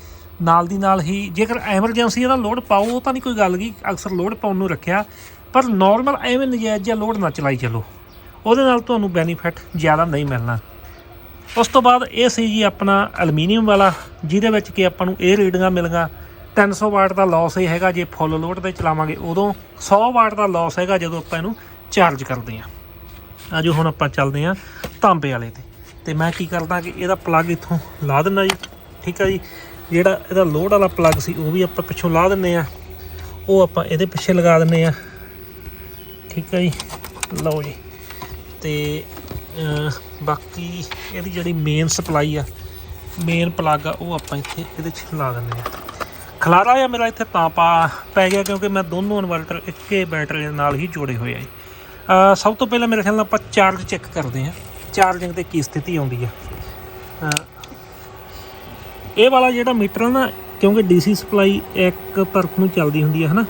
ਨਾਲ ਦੀ ਨਾਲ ਹੀ, ਜੇਕਰ ਐਮਰਜੈਂਸੀ ਦਾ ਲੋਡ ਪਾਓ, ਉਹ ਤਾਂ ਨਹੀਂ ਕੋਈ ਗੱਲ ਗਈ ਅਕਸਰ ਲੋਡ ਪਾਉਣ ਨੂੰ ਰੱਖਿਆ। ਪਰ ਨਾਰਮਲ ਐਵੇਂ ਨਜਾਇਜ਼ ਜਿਹਾ ਲੋਡ ਨਾ ਚਲਾਈ ਚੱਲੋ। ਉਹਦੇ ਨਾਲ ਤੁਹਾਨੂੰ ਬੈਨੀਫਿਟ ਜ਼ਿਆਦਾ ਨਹੀਂ ਮਿਲਣਾ। ਉਸ ਤੋਂ ਬਾਅਦ ਇਹ ਸੀ ਜੀ ਆਪਣਾ ਐਲੂਮੀਨੀਅਮ ਵਾਲਾ, ਜਿਹਦੇ ਵਿੱਚ ਕਿ ਆਪਾਂ ਨੂੰ ਇਹ ਰੀਡਿੰਗਾਂ ਮਿਲੀਆਂ। 300 ਵਾਟ ਦਾ ਲਾਸ ਹੀ ਹੈਗਾ, ਜੇ ਫੁੱਲ ਲੋਡ ਤੇ ਚਲਾਵਾਂਗੇ, ਉਦੋਂ 100 ਵਾਟ ਦਾ ਲਾਸ ਹੈਗਾ ਜਦੋਂ ਆਪਾਂ ਇਹਨੂੰ ਚਾਰਜ ਕਰਦੇ ਹਾਂ। ਆਜੋ ਹੁਣ ਆਪਾਂ ਚੱਲਦੇ ਹਾਂ ਤਾਂਬੇ ਵਾਲੇ ਤੇ। ਤੇ ਮੈਂ ਕੀ ਕਰਦਾ ਕਿ ਇਹਦਾ ਪਲੱਗ ਇੱਥੋਂ ਲਾ ਦਿੰਦਾ ਜੀ, ਠੀਕ ਆ ਜੀ? ਜਿਹੜਾ ਇਹਦਾ ਲੋਡ ਵਾਲਾ ਪਲੱਗ ਸੀ, ਉਹ ਵੀ ਆਪਾਂ ਪਿੱਛੋਂ ਲਾ ਦਿੰਨੇ ਆ ਉਹ ਆਪਾਂ ਇਹਦੇ ਪਿੱਛੇ ਲਗਾ ਦਿੰਨੇ ਆ ਠੀਕ ਆ ਜੀ? ਲਓ ਜੀ। ਤੇ ਬਾਕੀ ਇਹਦੀ ਜਿਹੜੀ ਮੇਨ ਸਪਲਾਈ ਆ ਮੇਨ ਪਲੱਗ ਆ, ਉਹ ਆਪਾਂ ਇੱਥੇ ਇਹਦੇ 'ਚ ਲਾ ਦਿੰਦੇ ਆ ਖਲਾਰਾ ਆ ਮੇਰਾ ਇੱਥੇ ਤਾਂ ਪਾ ਪੈ ਗਿਆ ਕਿਉਂਕਿ ਮੈਂ ਦੋਨੋਂ ਇਨਵਰਟਰ ਇੱਕੇ ਬੈਟਰੀ ਦੇ ਨਾਲ ਹੀ ਜੋੜੇ ਹੋਏ ਆ ਸਭ ਤੋਂ ਪਹਿਲਾਂ ਮੇਰੇ ਖਿਆਲ ਨਾਲ ਆਪਾਂ ਚਾਰਜ ਚੈੱਕ ਕਰਦੇ ਆ ਚਾਰਜਿੰਗ ਤੇ ਕੀ ਸਥਿਤੀ ਆਉਂਦੀ ਆ। ਇਹ ਵਾਲਾ ਜਿਹੜਾ ਮੀਟਰ ਆ ਨਾ, ਕਿਉਂਕਿ ਡੀਸੀ ਸਪਲਾਈ ਇੱਕ ਤਰਫ ਨੂੰ ਚੱਲਦੀ ਹੁੰਦੀ ਹੈ ਹਨਾ?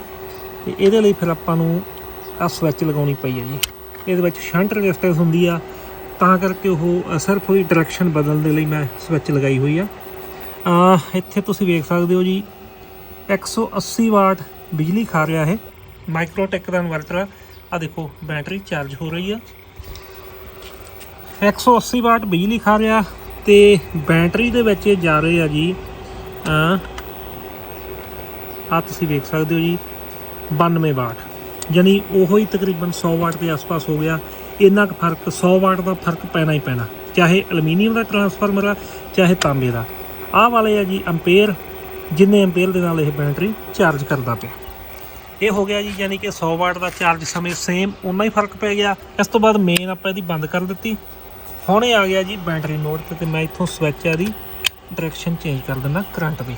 ਤੇ ਇਹਦੇ ਲਈ ਫਿਰ ਆਪਾਂ ਨੂੰ ਆ ਸਵਿਚ ਲਗਾਉਣੀ ਪਈ ਹੈ ਜੀ। ਇਹਦੇ ਵਿੱਚ ਸ਼ੰਟ ਰੈਜ਼ਿਸਟੈਂਸ ਹੁੰਦੀ ਆ, ਤਾਂ ਕਰਕੇ ਉਹ ਸਿਰਫ ਉਹਦੀ ਡਾਇਰੈਕਸ਼ਨ ਬਦਲਣ ਦੇ ਲਈ ਮੈਂ ਸਵਿਚ ਲਗਾਈ ਹੋਈ ਆ। ਆ ਇੱਥੇ ਤੁਸੀਂ ਵੇਖ ਸਕਦੇ ਹੋ ਜੀ 180 ਵਾਟ ਬਿਜਲੀ ਖਾ ਰਿਹਾ ਇਹ। ਮਾਈਕਰੋਟੈਕ ਦਾ ਇਨਵਰਟਰ ਆ। ਆਹ ਦੇਖੋ, ਬੈਟਰੀ ਚਾਰਜ ਹੋ ਰਹੀ ਆ। 180 ਵਾਟ ਬਿਜਲੀ ਖਾ ਰਿਹਾ ਤੇ ਬੈਟਰੀ ਦੇ ਵਿੱਚ ਇਹ ਜਾ ਰਹੇ ਆ ਜੀ। ਆ ਤੁਸੀਂ ਵੇਖ ਸਕਦੇ ਹੋ ਜੀ 92 ਵਾਟ। ਯਾਨੀ ਉਹੋ ਹੀ ਤਕਰੀਬਨ 100 ਵਾਟ ਦੇ ਆਸ-ਪਾਸ ਹੋ ਗਿਆ। ਇੰਨਾ ਕੁ ਫ਼ਰਕ 100 ਵਾਟ ਦਾ ਫ਼ਰਕ ਪੈਣਾ ਹੀ ਪੈਣਾ। ਚਾਹੇ ਐਲੂਮੀਨੀਅਮ ਦਾ ਟਰਾਂਸਫਾਰਮਰ ਆ, ਚਾਹੇ ਤਾਂਬੇ ਦਾ। ਆਹ ਵਾਲੇ ਆ ਜੀ ਐਂਪੀਅਰ ਜਿੰਨੇ ਐਂਪੀਅਰ ਦੇ ਨਾਲ ਇਹ ਬੈਟਰੀ ਚਾਰਜ ਕਰਦਾ ਪਿਆ। ਇਹ ਹੋ ਗਿਆ ਜੀ, ਯਾਨੀ ਕਿ 100 ਵਾਟ ਦਾ ਚਾਰਜ ਸਮੇਂ ਸੇਮ ਉਨਾ ਹੀ ਫ਼ਰਕ ਪੈ ਗਿਆ। ਇਸ ਤੋਂ ਬਾਅਦ ਮੇਨ ਆਪਾਂ ਇਹਦੀ ਬੰਦ ਕਰ ਦਿੱਤੀ। ਹੁਣ ਇਹ ਆ ਗਿਆ ਜੀ ਬੈਟਰੀ ਮੋਡ ਤੇ ਤੇ ਮੈਂ ਇੱਥੋਂ ਸਵਿਚ ਆ ਦੀ ਡਾਇਰੈਕਸ਼ਨ ਚੇਂਜ ਕਰ ਦਿੰਦਾ ਕਰੰਟ ਦੀ।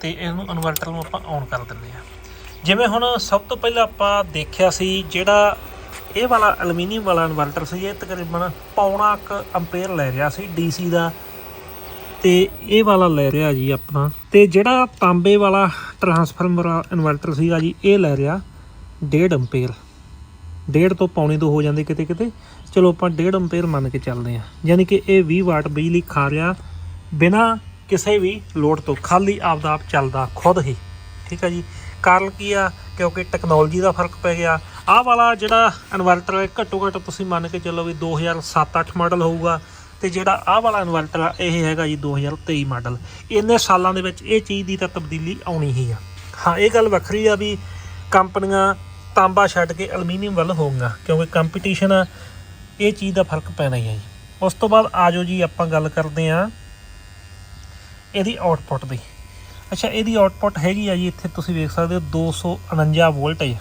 ਤੇ ਇਹਨੂੰ ਇਨਵਰਟਰ ਨੂੰ ਆਪਾਂ ਔਨ ਕਰ ਦਿੰਦੇ ਆ। ਜਿਵੇਂ ਹੁਣ ਸਭ ਤੋਂ ਪਹਿਲਾਂ ਆਪਾਂ ਦੇਖਿਆ ਸੀ, ਜਿਹੜਾ ਇਹ ਵਾਲਾ ਐਲੂਮੀਨੀਅਮ ਵਾਲਾ ਇਨਵਰਟਰ ਸੀ, ਇਹ ਤਕਰੀਬਨ ਪੌਣਾ ਕੁ ਐਂਪੀਅਰ ਲੈ ਰਿਹਾ ਸੀ DC ਦਾ। ਤੇ ਇਹ ਵਾਲਾ ਲੈ ਰਿਹਾ ਜੀ ਆਪਣਾ। ਤੇ ਜਿਹੜਾ ਤਾਂਬੇ ਵਾਲਾ ਟਰਾਂਸਫਾਰਮਰ ਇਨਵਰਟਰ ਸੀਗਾ ਜੀ, ਇਹ ਲੈ ਰਿਹਾ 1.5 ਐਂਪੀਅਰ ਡੇਢ ਤੋਂ ਪੌਣੇ ਤੋਂ ਹੋ ਜਾਂਦੇ ਕਿਤੇ ਕਿਤੇ। ਚਲੋ ਆਪਾਂ 1.5 ਐਂਪੀਅਰ ਮੰਨ ਕੇ ਚੱਲਦੇ ਹਾਂ। ਯਾਨੀ ਕਿ ਇਹ 20 ਵਾਟ ਬਿਜਲੀ ਖਾ ਰਿਹਾ ਬਿਨਾ ਕਿਸੇ ਵੀ ਲੋਡ ਤੋਂ। ਖਾਲੀ ਆਪਦਾ ਆਪ ਚੱਲਦਾ ਖੁਦ ਹੀ। ਠੀਕ ਆ ਜੀ। ਕਾਰਨ ਕੀ ਆ? ਕਿਉਂਕਿ ਟੈਕਨੋਲੋਜੀ ਦਾ ਫ਼ਰਕ ਪੈ ਗਿਆ। ਆਹ ਵਾਲਾ ਜਿਹੜਾ ਇਨਵਰਟਰ ਹੈ, ਘੱਟੋ ਘੱਟ ਤੁਸੀਂ ਮੰਨ ਕੇ ਚੱਲੋ ਵੀ 2007-8 ਮਾਡਲ ਹੋਊਗਾ। ਤੇ ਜਿਹੜਾ ਆਹ ਵਾਲਾ ਇਨਵਰਟਰ ਆ, ਇਹ ਹੈਗਾ ਜੀ 2023 ਮਾਡਲ ਇੰਨੇ ਸਾਲਾਂ ਦੇ ਵਿੱਚ ਇਹ ਚੀਜ਼ ਦੀ ਤਾਂ ਤਬਦੀਲੀ ਆਉਣੀ ਹੀ ਆ। ਹਾਂ, ਇਹ ਗੱਲ ਵੱਖਰੀ ਆ ਵੀ ਕੰਪਨੀਆਂ ਤਾਂਬਾ ਛੱਡ ਕੇ ਐਲੂਮੀਨੀਅਮ ਵੱਲ ਹੋਊਗਾ ਕਿਉਂਕਿ ਕੰਪੀਟੀਸ਼ਨ ਆ, ਇਹ ਚੀਜ਼ ਦਾ ਫ਼ਰਕ ਪੈਣਾ ਹੀ ਆ ਜੀ। ਉਸ ਤੋਂ ਬਾਅਦ ਆਜੋ ਜੀ, ਆਪਾਂ ਗੱਲ ਕਰਦੇ ਆ ਇਹਦੀ ਆਉਟਪੁੱਟ ਦੀ। ਅੱਛਾ, ਇਹਦੀ ਆਉਟਪੁੱਟ ਹੈਗੀ ਆ ਜੀ, ਇੱਥੇ ਤੁਸੀਂ ਵੇਖ ਸਕਦੇ ਹੋ 249 ਵੋਲਟੇਜ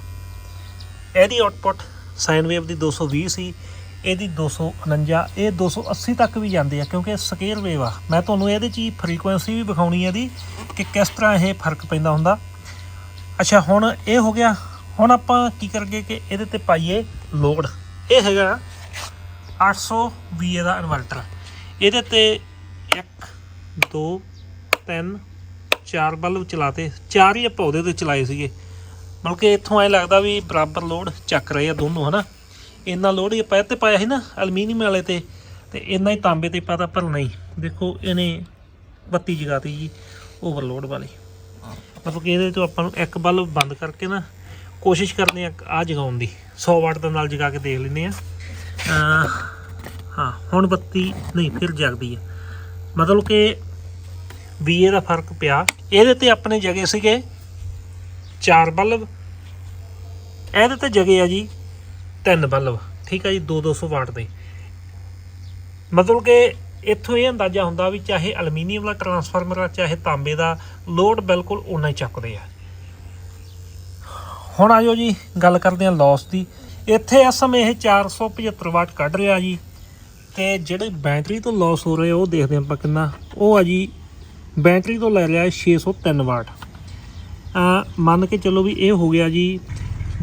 ਇਹਦੀ ਆਉਟਪੁੱਟ ਸਾਈਨ ਵੇਵ ਦੀ 220 ਸੀ ਇਹਦੀ 249 ਇਹ 280 ਤੱਕ ਵੀ ਜਾਂਦੀ ਆ, ਕਿਉਂਕਿ ਸਕੇਅਰ ਵੇਵ ਆ। ਮੈਂ ਤੁਹਾਨੂੰ ਇਹਦੇ ਚ ਹੀ ਫ੍ਰੀਕੁਐਂਸੀ ਵੀ ਵਿਖਾਉਣੀ ਹੈ ਇਹਦੀ, ਕਿ ਕਿਸ ਤਰ੍ਹਾਂ ਇਹ ਫ਼ਰਕ ਪੈਂਦਾ ਹੁੰਦਾ। ਅੱਛਾ, ਹੁਣ ਇਹ ਹੋ ਗਿਆ। ਹੁਣ ਆਪਾਂ ਕੀ ਕਰਗੇ ਕਿ ਇਹਦੇ ਤੇ ਪਾਈਏ ਲੋਡ ਇਹ ਹੈਗਾ 800 VA ਦਾ ਇਨਵਰਟਰ। ਇਹਦੇ ਤੇ 1 2 3 ਚਾਰ ਬਲਬ ਚਲਾਤੇ। ਚਾਰ ਹੀ ਆਪਾਂ ਉਹਦੇ ਤੇ ਚਲਾਏ ਸੀਗੇ। ਮਤਲਬ ਕਿ ਇੱਥੋਂ ਐ ਲੱਗਦਾ ਵੀ ਬਰਾਬਰ ਲੋਡ ਚੱਕ ਰਹੇ ਆ ਦੋਨੋਂ, ਹਨਾ? ਇੰਨਾ ਲੋਡ ਹੀ ਆਪਾਂ ਤੇ ਪਾਇਆ ਸੀ ਨਾ ਐਲੂਮੀਨੀਅਮ ਵਾਲੇ ਤੇ ਤੇ ਇੰਨਾ ਹੀ ਤਾਂਬੇ ਤੇ ਪਤਾ, ਪਰ ਨਹੀਂ। ਦੇਖੋ, ਇਹਨੇ ਬੱਤੀ ਜਗਾਤੀ ਜੀ ਓਵਰਲੋਡ ਵਾਲੀ। ਮਤਲਬ ਕਿ ਇਹਦੇ ਤੋਂ ਆਪਾਂ ਨੂੰ ਇੱਕ ਬਲਬ ਬੰਦ ਕਰਕੇ ਨਾ ਕੋਸ਼ਿਸ਼ ਕਰਦੇ ਆ ਆ ਜਗਾਉਣ ਦੀ। 100 ਵਾਟ ਦਾ ਨਾਲ ਜਗਾ ਕੇ ਦੇਖ ਲੈਂਦੇ ਆ ਹਾਂ, ਹੁਣ ਬੱਤੀ ਨਹੀਂ, ਫਿਰ ਜਗਦੀ ਹੈ ਮਤਲਬ ਕਿ ਵੀਏ ਦਾ ਫ਼ਰਕ ਪਿਆ। ਇਹਦੇ ਤੇ ਆਪਣੇ ਜਗੇ ਸੀਗੇ ਚਾਰ ਬਲਬ। ਇਹਦੇ ਤੇ ਜਗੇ ਆ ਜੀ ਤਿੰਨ ਬਲਬ, ਠੀਕ ਆ ਜੀ 2 200 ਵਾਟ ਦੇ। ਮਤਲਬ ਕਿ ਇੱਥੋਂ ਇਹ ਅੰਦਾਜ਼ਾ ਹੁੰਦਾ ਵੀ ਚਾਹੇ ਅਲਮੀਨੀਅਮ ਦਾ ਟਰਾਂਸਫਾਰਮਰ ਆ, ਚਾਹੇ ਤਾਂਬੇ ਦਾ, ਲੋਡ ਬਿਲਕੁਲ ਉਨਾ ਹੀ ਚੱਕਦੇ ਆ। ਹੁਣ ਆਜੋ ਜੀ, ਗੱਲ ਕਰਦੇ ਆ ਲਾਸ ਦੀ। ਇੱਥੇ ਇਸ ਸਮੇਂ ਇਹ 475 ਵਾਟ ਕੱਢ ਰਿਹਾ ਜੀ। ਤੇ ਜਿਹੜੇ ਬੈਟਰੀ ਤੋਂ ਲਾਸ ਹੋ ਰਹੇ ਉਹ ਦੇਖਦੇ ਆਪਾਂ ਕਿੰਨਾ। ਉਹ ਆ ਜੀ, ਬੈਟਰੀ ਤੋਂ ਲੈ ਰਿਹਾ 603 ਵਾਟ। ਆ ਮੰਨ ਕੇ ਚੱਲੋ ਵੀ ਇਹ ਹੋ ਗਿਆ ਜੀ।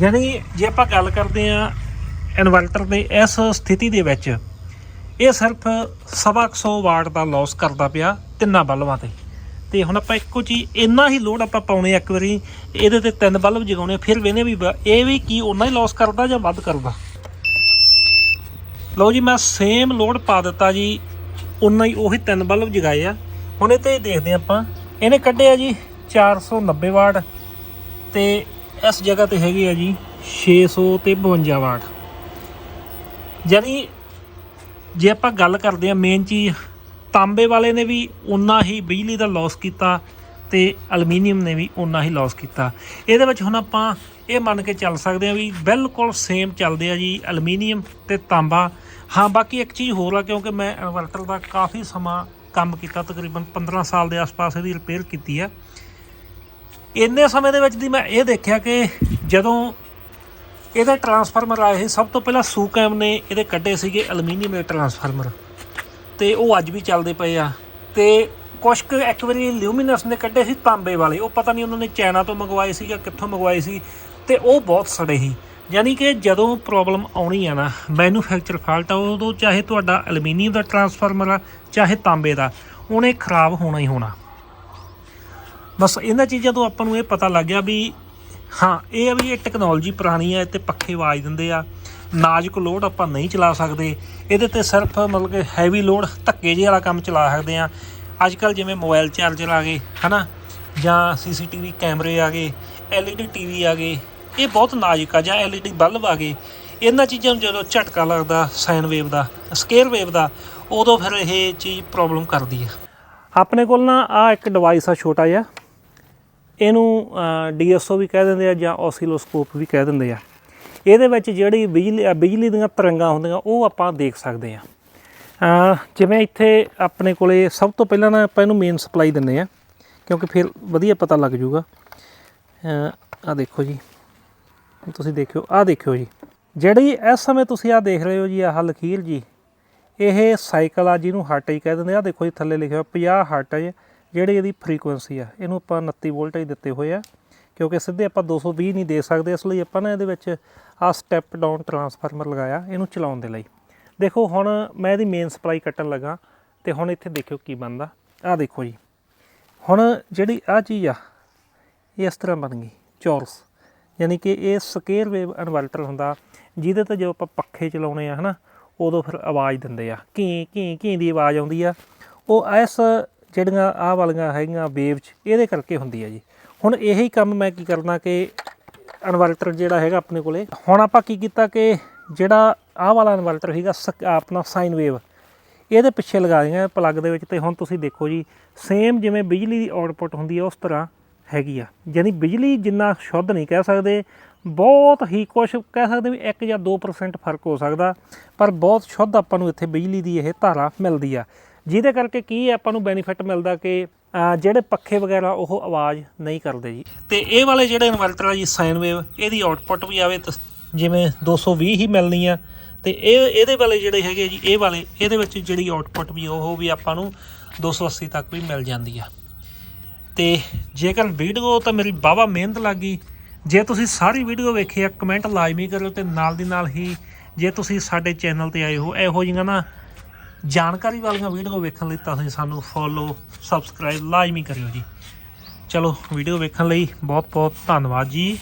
ਯਾਨੀ ਜੇ ਆਪਾਂ ਗੱਲ ਕਰਦੇ ਆ ਇਨਵਰਟਰ ਦੇ ਇਸ ਸਥਿਤੀ ਦੇ ਵਿੱਚ ਇਹ ਸਿਰਫ ਸਵਾ ਕੁ ਸੌ ਵਾਟ ਦਾ ਲਾਸ ਕਰਦਾ ਪਿਆ ਤਿੰਨਾਂ ਬਲਬਾਂ ਤੇ। ਤੇ ਹੁਣ ਆਪਾਂ ਇੱਕੋ ਚੀਜ਼, ਇੰਨਾ ਹੀ ਲੋਡ ਆਪਾਂ ਪਾਉਣੇ ਇੱਕ ਵਾਰੀ, ਇਹਦੇ ਤੇ ਤਿੰਨ ਬਲਬ ਜਗਾਉਣੇ ਫਿਰ ਵੇਨੇ ਵੀ ਇਹ ਵੀ ਕੀ ਉਹਨਾਂ ਹੀ ਲਾਸ ਕਰਦਾ ਜਾਂ ਵੱਧ ਕਰਦਾ ਲਓ ਜੀ, ਮੈਂ ਸੇਮ ਲੋਡ ਪਾ ਦਿੱਤਾ ਜੀ ਉਨਾ ਹੀ ਉਹੀ ਤਿੰਨ ਬਲਬ ਜਗਾਏ ਆ। ਹੁਣ ਇਹ ਤੇ ਦੇਖਦੇ ਹਾਂ ਆਪਾਂ, ਇਹਨੇ ਕੱਢਿਆ ਜੀ 490 ਵਾਟ ਤੇ ਇਸ ਜਗ੍ਹਾ ਤੇ ਹੈਗੀ ਆ ਜੀ 600 ਤੇ 52 ਵਾਟ। ਯਾਨੀ ਜੇ ਆਪਾਂ ਗੱਲ ਕਰਦੇ ਹਾਂ ਮੇਨ ਚੀਜ਼, ਤਾਂਬੇ ਵਾਲੇ ਨੇ ਵੀ ਉਨਾ ਹੀ ਬਿਜਲੀ ਦਾ ਲਾਸ ਕੀਤਾ ਤੇ ਐਲੂਮੀਨੀਅਮ ਨੇ ਵੀ ਉਨਾ ਹੀ ਲਾਸ ਕੀਤਾ। ਇਹਦੇ ਵਿੱਚ ਹੁਣ ਆਪਾਂ ਇਹ ਮੰਨ ਕੇ ਚੱਲ ਸਕਦੇ ਆ ਵੀ ਬਿਲਕੁਲ ਸੇਮ ਚੱਲਦੇ ਆ ਜੀ ਐਲੂਮੀਨੀਅਮ ਤੇ ਤਾਂਬਾ। ਹਾਂ, ਬਾਕੀ ਇੱਕ ਚੀਜ਼ ਹੋਰ ਆ, ਕਿਉਂਕਿ ਮੈਂ ਇਨਵਰਟਰ ਦਾ ਕਾਫੀ ਸਮਾਂ ਕੰਮ ਕੀਤਾ, ਤਕਰੀਬਨ 15 ਸਾਲ ਦੇ ਆਸ-ਪਾਸ ਇਹਦੀ ਰਿਪੇਅਰ ਕੀਤੀ ਆ। ਇੰਨੇ ਸਮੇਂ ਦੇ ਵਿੱਚ ਦੀ ਮੈਂ ਇਹ ਦੇਖਿਆ ਕਿ ਜਦੋਂ ਇਹਦੇ ਟਰਾਂਸਫਾਰਮਰ ਆਏ ਸੀ, ਸਭ ਤੋਂ ਪਹਿਲਾਂ ਸੂਕੈਮ ਨੇ ਇਹਦੇ ਕੱਢੇ ਸੀਗੇ ਐਲੂਮੀਨੀਅਮ ਦੇ ਟਰਾਂਸਫਾਰਮਰ ਤੇ ਉਹ ਅੱਜ ਵੀ ਚੱਲਦੇ ਪਏ ਆ। ਤੇ ਕੁਛ ਕੁ ਇੱਕ ਵਾਰੀ ਲਿਊਮੀਨਸ ਨੇ ਕੱਢੇ ਸੀ ਤਾਂਬੇ ਵਾਲੇ। ਉਹ ਪਤਾ ਨਹੀਂ ਉਹਨਾਂ ਨੇ ਚਾਈਨਾ ਤੋਂ ਮੰਗਵਾਏ ਸੀ ਜਾਂ ਕਿੱਥੋਂ ਮੰਗਵਾਏ ਸੀ। ਤੇ ਉਹ ਬਹੁਤ ਸੜੇ ਸੀ। ਯਾਨੀ ਕਿ ਜਦੋਂ ਪ੍ਰੋਬਲਮ ਆਉਣੀ ਆ ਨਾ ਮੈਨੂਫੈਕਚਰ ਫਾਲਟ ਆ, ਉਦੋਂ ਚਾਹੇ ਤੁਹਾਡਾ ਐਲੂਮੀਨੀਅਮ ਦਾ ਟਰਾਂਸਫਾਰਮਰ ਆ, ਚਾਹੇ ਤਾਂਬੇ ਦਾ, ਉਹਨੇ ਖਰਾਬ ਹੋਣਾ ਹੀ ਹੋਣਾ। ਬਸ ਇਹਨਾਂ ਚੀਜ਼ਾਂ ਤੋਂ ਆਪਾਂ ਨੂੰ ਇਹ ਪਤਾ ਲੱਗ ਗਿਆ ਵੀ ਹਾਂ, ਇਹ ਆ ਵੀ ਇਹ ਟੈਕਨੋਲੋਜੀ ਪੁਰਾਣੀ ਹੈ ਤੇ ਪੱਖੇ ਆਵਾਜ਼ ਦਿੰਦੇ ਆ। ਨਾਜ਼ੁਕ ਲੋਡ ਆਪਾਂ ਨਹੀਂ ਚਲਾ ਸਕਦੇ। ਇਹਦੇ ਤੇ ਸਿਰਫ ਮਤਲਬ ਕਿ ਹੈਵੀ ਲੋਡ ਧੱਕੇ ਜਿਹੇ ਵਾਲਾ ਕੰਮ ਚਲਾ ਸਕਦੇ ਆ। ਅੱਜ ਕੱਲ ਜਿਵੇਂ ਮੋਬਾਈਲ ਚਾਰਜਰ ਆ ਗਏ, ਹਨਾ? ਜਾਂ ਸੀਸੀਟੀਵੀ ਕੈਮਰੇ ਆ ਗਏ ਐਲਈਡੀ ਟੀਵੀ ਆ ਗਏ, ਇਹ ਬਹੁਤ ਨਾਜ਼ੁਕ ਆ, ਜਾਂ ਐਲਈਡੀ ਬਲਬ ਆ ਗਏ। ਇਹਨਾਂ ਚੀਜ਼ਾਂ ਨੂੰ ਜਦੋਂ ਝਟਕਾ ਲੱਗਦਾ ਸਾਈਨ ਵੇਵ ਦਾ ਸਕੇਅਰ ਵੇਵ ਦਾ, ਉਦੋਂ ਫਿਰ ਇਹ ਚੀਜ਼ ਪ੍ਰੋਬਲਮ ਕਰਦੀ ਆ। ਆਪਣੇ ਕੋਲ ਨਾ ਆ ਇੱਕ ਡਿਵਾਈਸ ਆ, ਛੋਟਾ ਜਿਹਾ। ਇਹਨੂੰ ਡੀਐਸਓ ਵੀ ਕਹਿ ਦਿੰਦੇ ਆ ਜਾਂ ਓਸੀਲੋਸਕੋਪ ਵੀ ਕਹਿ ਦਿੰਦੇ ਆ। ਇਹਦੇ ਵਿੱਚ ਜਿਹੜੀ ਬਿਜਲੀ ਬਿਜਲੀ ਦੀਆਂ ਤਰੰਗਾਂ ਹੁੰਦੀਆਂ, ਉਹ ਆਪਾਂ ਦੇਖ ਸਕਦੇ ਆ। ਜਿਵੇਂ ਇੱਥੇ ਆਪਣੇ ਕੋਲੇ ਸਭ ਤੋਂ ਪਹਿਲਾਂ ਨਾ ਆਪਾਂ ਇਹਨੂੰ ਮੇਨ ਸਪਲਾਈ ਦਿੰਦੇ ਆ, ਕਿਉਂਕਿ ਫਿਰ ਵਧੀਆ ਪਤਾ ਲੱਗ ਜਾਊਗਾ ਆ ਦੇਖੋ ਜੀ। ਤੁਸੀਂ ਦੇਖਿਓ ਆ ਦੇਖਿਓ ਜੀ। ਜਿਹੜੀ ਇਸ ਸਮੇਂ ਤੁਸੀਂ ਆ ਦੇਖ ਰਹੇ ਹੋ ਜੀ, ਆਹ ਲਖੀਰ ਜੀ, ਇਹ ਸਾਈਕਲ ਆ ਜਿਹਨੂੰ ਹਰਟ ਕਹਿ ਦਿੰਦੇ ਆ। ਦੇਖੋ ਜੀ, ਥੱਲੇ ਲਿਖਿਆ ਹੋਇਆ 50 ਹਰਟ ਜਿਹੜੀ ਇਹਦੀ ਫ੍ਰੀਕੁਐਂਸੀ ਆ, ਇਹਨੂੰ ਆਪਾਂ 29 ਵੋਲਟੇਜ ਦਿੱਤੇ ਹੋਏ ਆ, ਕਿਉਂਕਿ ਸਿੱਧੇ ਆਪਾਂ 220 ਨਹੀਂ ਦੇ ਸਕਦੇ, ਇਸ ਲਈ ਆਪਾਂ ਨਾ ਇਹਦੇ ਵਿੱਚ ਆ ਸਟੈਪ ਡਾਊਨ ਟਰਾਂਸਫਾਰਮਰ ਲਗਾਇਆ, ਇਹਨੂੰ ਚਲਾਉਣ ਦੇ ਲਈ। ਦੇਖੋ, ਹੁਣ ਮੈਂ ਇਹਦੀ ਮੇਨ ਸਪਲਾਈ ਕੱਟਣ ਲੱਗਾ, ਤੇ ਹੁਣ ਇੱਥੇ ਦੇਖਿਓ ਕੀ ਬਣਦਾ। ਆ ਦੇਖੋ ਜੀ, ਹੁਣ ਜਿਹੜੀ ਆ ਚੀਜ਼ ਆ, ਇਹ ਇਸ ਤਰ੍ਹਾਂ ਬਣ ਗਈ, ਚੌਰਸ। ਯਾਨੀ ਕਿ ਇਹ ਸਕੇਅਰ ਵੇਵ ਇਨਵਰਟਰ ਹੁੰਦਾ, ਜਿਹਦੇ ਤੇ ਜਦੋਂ ਆਪਾਂ ਪੱਖੇ ਚਲਾਉਣੇ ਆ, ਹਨਾ, ਉਦੋਂ ਫਿਰ ਆਵਾਜ਼ ਦਿੰਦੇ ਆ ਕੀ ਕੀ ਕੀ ਦੀ ਆਵਾਜ਼ ਆਉਂਦੀ ਆ। ਉਹ ਇਸ ਜਿਹੜੀਆਂ ਆਹ ਵਾਲੀਆਂ ਹੈਗੀਆਂ ਵੇਵ 'ਚ, ਇਹਦੇ ਕਰਕੇ ਹੁੰਦੀ ਹੈ ਜੀ। ਹੁਣ ਇਹੀ ਕੰਮ ਮੈਂ ਕੀ ਕਰਨਾ ਕਿ ਇਨਵਰਟਰ ਜਿਹੜਾ ਹੈਗਾ ਆਪਣੇ ਕੋਲੇ, ਹੁਣ ਆਪਾਂ ਕੀ ਕੀਤਾ ਕਿ ਜਿਹੜਾ ਆਹ ਵਾਲਾ ਇਨਵਰਟਰ ਹੈਗਾ, ਸਕ- ਆਪਣਾ ਸਾਈਨ ਵੇਵ, ਇਹਦੇ ਪਿੱਛੇ ਲਗਾ ਦਿਆਂ ਪਲੱਗ ਦੇ ਵਿੱਚ ਤੇ ਹੁਣ ਤੁਸੀਂ ਦੇਖੋ ਜੀ ਸੇਮ ਜਿਵੇਂ ਬਿਜਲੀ ਦੀ ਆਉਟਪੁੱਟ ਹੁੰਦੀ ਹੈ ਉਸ ਤਰ੍ਹਾਂ ਹੈਗੀ ਆ। ਯਾਨੀ ਬਿਜਲੀ ਜਿੰਨਾ ਸ਼ੁੱਧ ਨਹੀਂ ਕਹਿ ਸਕਦੇ, ਬਹੁਤ ਹੀ ਕੁਝ ਕਹਿ ਸਕਦੇ ਵੀ 1 ਜਾਂ 2% ਫ਼ਰਕ ਹੋ ਸਕਦਾ, ਪਰ ਬਹੁਤ ਸ਼ੁੱਧ ਆਪਾਂ ਨੂੰ ਇੱਥੇ ਬਿਜਲੀ ਦੀ ਇਹ ਧਾਰਾ ਮਿਲਦੀ ਆ। ਜਿਹਦੇ ਕਰਕੇ ਕੀ ਆਪਾਂ ਨੂੰ ਬੈਨੀਫਿਟ ਮਿਲਦਾ ਕਿ ਜਿਹੜੇ ਪੱਖੇ ਵਗੈਰਾ ਉਹ ਆਵਾਜ਼ ਨਹੀਂ ਕਰਦੇ ਜੀ। ਤੇ ਇਹ ਵਾਲੇ ਜਿਹੜੇ ਇਨਵਰਟਰ ਆ ਜੀ ਸਾਈਨ ਵੇਵ ਇਹਦੀ ਆਉਟਪੁੱਟ ਵੀ ਆਵੇ ਤਾਂ ਜਿਵੇਂ 220 ਹੀ ਮਿਲਣੀ ਆ। ਤੇ ਇਹ, ਇਹਦੇ ਵਾਲੇ ਜਿਹੜੇ ਹੈਗੇ ਜੀ, ਇਹ ਵਾਲੇ, ਇਹਦੇ ਵਿੱਚ ਜਿਹੜੀ ਆਉਟਪੁੱਟ ਵੀ ਉਹ ਵੀ ਆਪਾਂ ਨੂੰ 280 ਤੱਕ ਵੀ ਮਿਲ ਜਾਂਦੀ ਆ। ਤੇ ਜੇਕਰ ਵੀਡੀਓ ਤਾਂ ਮੇਰੀ ਬਾਵਾ ਮਿਹਨਤ ਲੱਗੀ। ਜੇ ਤੁਸੀਂ ਸਾਰੀ ਵੀਡੀਓ ਵੇਖੀ ਆ ਕਮੈਂਟ ਲਾਜ਼ਮੀ ਕਰਿਓ ਤੇ ਨਾਲ ਦੀ ਨਾਲ ਹੀ ਜੇ ਤੁਸੀਂ ਸਾਡੇ ਚੈਨਲ ਤੇ ਆਏ ਹੋ, ਇਹੋ ਜਿਹੀਆਂ ਨਾ ਜਾਣਕਾਰੀ ਵਾਲੀਆਂ ਵੀਡੀਓ ਵੇਖਣ ਲਈ ਤਾਂ ਤੁਸੀਂ ਸਾਨੂੰ ਫੋਲੋ ਸਬਸਕ੍ਰਾਈਬ ਲਾਜ਼ਮੀ ਕਰਿਓ ਜੀ। ਚਲੋ, ਵੀਡੀਓ ਵੇਖਣ ਲਈ ਬਹੁਤ ਬਹੁਤ ਧੰਨਵਾਦ ਜੀ।